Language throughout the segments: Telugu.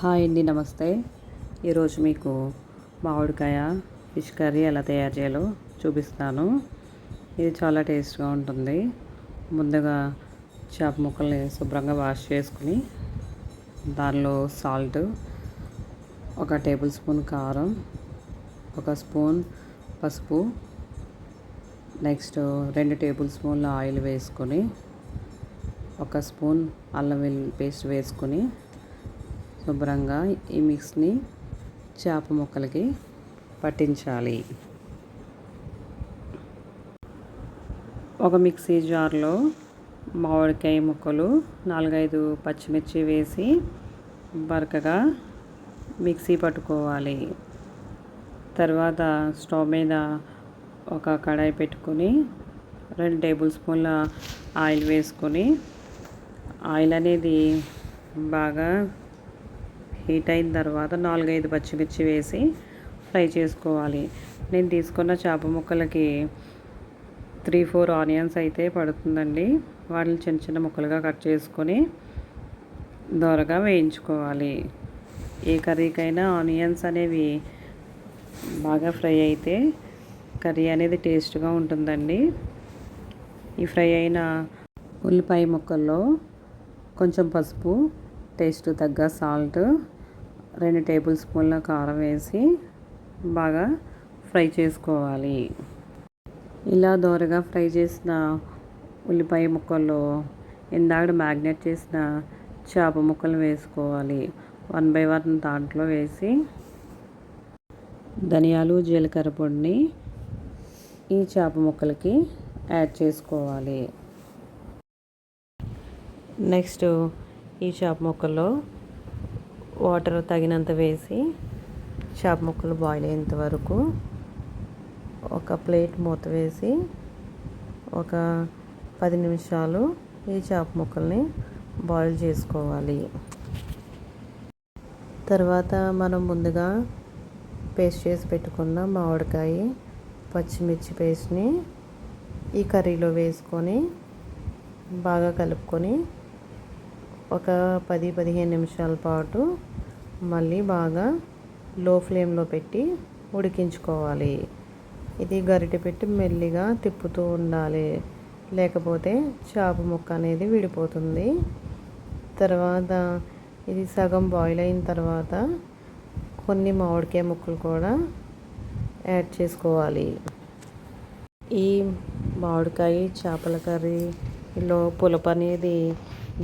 హాయ్ అండి నమస్తే. ఈరోజు మీకు మామిడికాయ ఫిష్ కర్రీ ఎలా తయారు చేయాలో చూపిస్తాను. ఇది చాలా టేస్ట్గా ఉంటుంది. ముందుగా చేప ముక్కల్ని శుభ్రంగా వాష్ చేసుకుని దానిలో సాల్ట్ ఒక టేబుల్ స్పూన్ కారం ఒక స్పూన్ పసుపు నెక్స్ట్ రెండు టేబుల్ స్పూన్ల ఆయిల్ వేసుకొని ఒక స్పూన్ అల్లం వెల్లుల్లి పేస్ట్ వేసుకొని శుభ్రంగా ఈ మిక్స్ని చేప ముక్కలకి పట్టించాలి. ఒక మిక్సీ జార్లో మామిడికాయ ముక్కలు నాలుగైదు పచ్చిమిర్చి వేసి బరకగా మిక్సీ పట్టుకోవాలి. తర్వాత స్టవ్ మీద ఒక కడాయి పెట్టుకొని రెండు టేబుల్ స్పూన్ల ఆయిల్ వేసుకొని ఆయిల్ అనేది బాగా హీట్ అయిన తర్వాత నాలుగైదు పచ్చిమిర్చి వేసి ఫ్రై చేసుకోవాలి. నేను తీసుకున్న చేప ముక్కలకి త్రీ ఫోర్ ఆనియన్స్ అయితే పడుతుందండి. వాటిని చిన్న చిన్న ముక్కలుగా కట్ చేసుకొని దోరగా వేయించుకోవాలి. ఏ కర్రీకైనా ఆనియన్స్ అనేవి బాగా ఫ్రై అయితే కర్రీ అనేది టేస్ట్గా ఉంటుందండి. ఈ ఫ్రై అయిన ఉల్లిపాయ ముక్కల్లో కొంచెం పసుపు టేస్ట్ తగ్గ సాల్ట్ రెండు టేబుల్ స్పూన్ల కారం వేసి బాగా ఫ్రై చేసుకోవాలి. ఇలా దోరగా ఫ్రై చేసిన ఉల్లిపాయ ముక్కల్లో ఇందాక మ్యాగ్నేట్ చేసిన చేప ముక్కలు వేసుకోవాలి. వన్ బై వన్ దాంట్లో వేసి ధనియాలు జీలకర్ర పొడిని ఈ చేప ముక్కలకి యాడ్ చేసుకోవాలి. నెక్స్ట్ ఈ చేప ముక్కల్లో వాటర్ తగినంత వేసి చేప ముక్కలు బాయిల్ అయ్యేంత వరకు ఒక ప్లేట్ మూత వేసి ఒక పది నిమిషాలు ఈ చేప ముక్కల్ని బాయిల్ చేసుకోవాలి. తర్వాత మనం ముందుగా పేస్ట్ చేసి పెట్టుకున్న మామిడికాయ పచ్చిమిర్చి పేస్ట్ని ఈ కర్రీలో వేసుకొని బాగా కలుపుకొని ఒక పది పదిహేను నిమిషాల పాటు మళ్ళీ బాగా లో ఫ్లేమ్లో పెట్టి ఉడికించుకోవాలి. ఇది గరిటె పెట్టి మెల్లిగా తిప్పుతూ ఉండాలి. లేకపోతే చేప ముక్క అనేది విడిపోతుంది. తర్వాత ఇది సగం బాయిల్ అయిన తర్వాత కొన్ని మామిడికాయ ముక్కలు కూడా యాడ్ చేసుకోవాలి. ఈ మామిడికాయ చేపల కర్రీలో పులుపు అనేది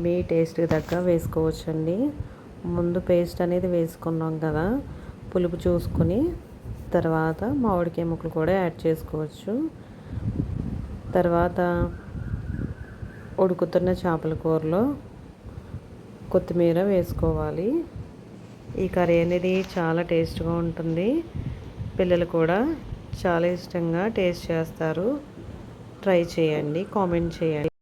మీ టేస్ట్ తగ్గ వేసుకోవచ్చండి. ముందు పేస్ట్ అనేది వేసుకున్నాం కదా పులుపు చూసుకొని తర్వాత మామిడికాయ ముక్కలు కూడా యాడ్ చేసుకోవచ్చు. తర్వాత ఉడుకుతున్న చేపల కూరలో కొత్తిమీర వేసుకోవాలి. ఈ కర్రీ అనేది చాలా టేస్ట్గా ఉంటుంది. పిల్లలు కూడా చాలా ఇష్టంగా టేస్ట్ చేస్తారు. ట్రై చేయండి కామెంట్ చేయండి.